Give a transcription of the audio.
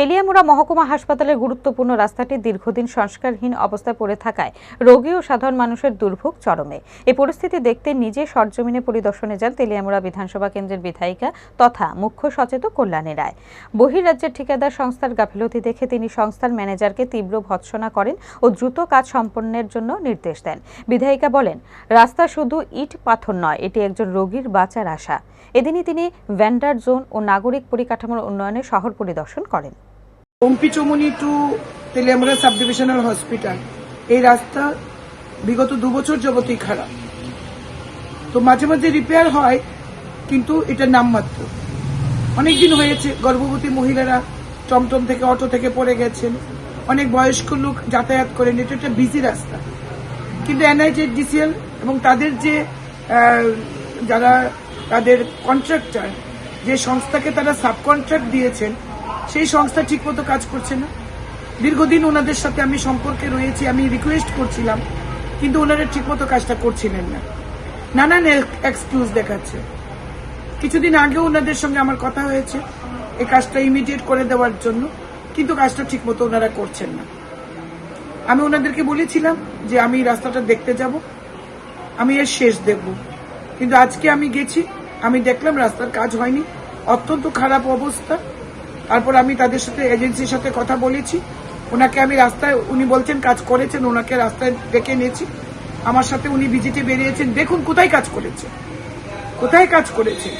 তেলিয়ামুড়া মহকুমা হাসপাতালের গুরুত্বপূর্ণ রাস্তাটি দীর্ঘদিন সংস্কারহীন অবস্থায় পড়ে থাকায় রোগী ও সাধারণ মানুষের দুর্ভোগ চরমে। এই পরিস্থিতি দেখতে নিজে সরজমিনে পরিদর্শনে যান তেলিয়ামুড়া বিধানসভা কেন্দ্রের বিধায়িকা তথা মুখ্য সচেতক কল্যাণী রায়। বহিরাজ্যের ঠিকাদার সংস্থার গাফিলতি দেখে তিনি সংস্থার ম্যানেজারকে তীব্র ভৎসনা করেন ও দ্রুত কাজ সম্পন্নের জন্য নির্দেশ দেন। বিধায়িকা বলেন, রাস্তা শুধু ইট পাথর নয়, এটি একজন রোগীর বাঁচার আশা। এদিনই তিনি ভ্যান্ডার জোন ও নাগরিক পরিকাঠামোর উন্নয়নে শহর পরিদর্শন করেন। পম্পি চমুনি to Teliamura sub divisional hospital এই রাস্তা বিগত দু বছর যাবতই খারাপ। তো মাঝে মাঝে রিপেয়ার হয়, কিন্তু এটা নামমাত্র। অনেকদিন হয়েছে, গর্ভবতী মহিলারা টমটম থেকে, অটো থেকে পড়ে গেছেন। অনেক বয়স্ক লোক যাতায়াত করেন, এটা একটা বিজি রাস্তা। কিন্তু এনআইটি ডিসিএল এবং তাদের যে যারা তাদের কন্ট্রাক্টর যে সংস্থাকে তারা সাব কন্ট্রাক্ট দিয়েছেন সেই সংস্থা ঠিকমতো কাজ করছে না। দীর্ঘদিন ওনাদের সাথে আমি সম্পর্কে রয়েছি, আমি রিকোয়েস্ট করছিলাম, কিন্তু ওনারা ঠিকমতো কাজটা করছিলেন না। নানান এক্সকিউজ দেখাচ্ছে। কিছুদিন আগেও ওনাদের সঙ্গে আমার কথা হয়েছে, এই কাজটা ইমিডিয়েট করে দেওয়ার জন্য, কিন্তু কাজটা ঠিকমতো ওনারা করছেন না। আমি ওনাদেরকে বলেছিলাম যে আমি রাস্তাটা দেখতে যাব, আমি এর শেষ দেখব। কিন্তু আজকে আমি গেছি, আমি দেখলাম রাস্তার কাজ হয়নি, অত্যন্ত খারাপ অবস্থা। তারপর আমি তাদের সাথে এজেন্সির সাথে কথা বলেছি। ওনাকে আমি রাস্তায়, উনি বলছেন কাজ করেছেন, ওনাকে রাস্তায় ডেকে নিয়েছি আমার সাথে উনি ভিজিটে বেরিয়েছেন। দেখুন কোথায় কাজ করেছে। কোথায় কাজ করেছে?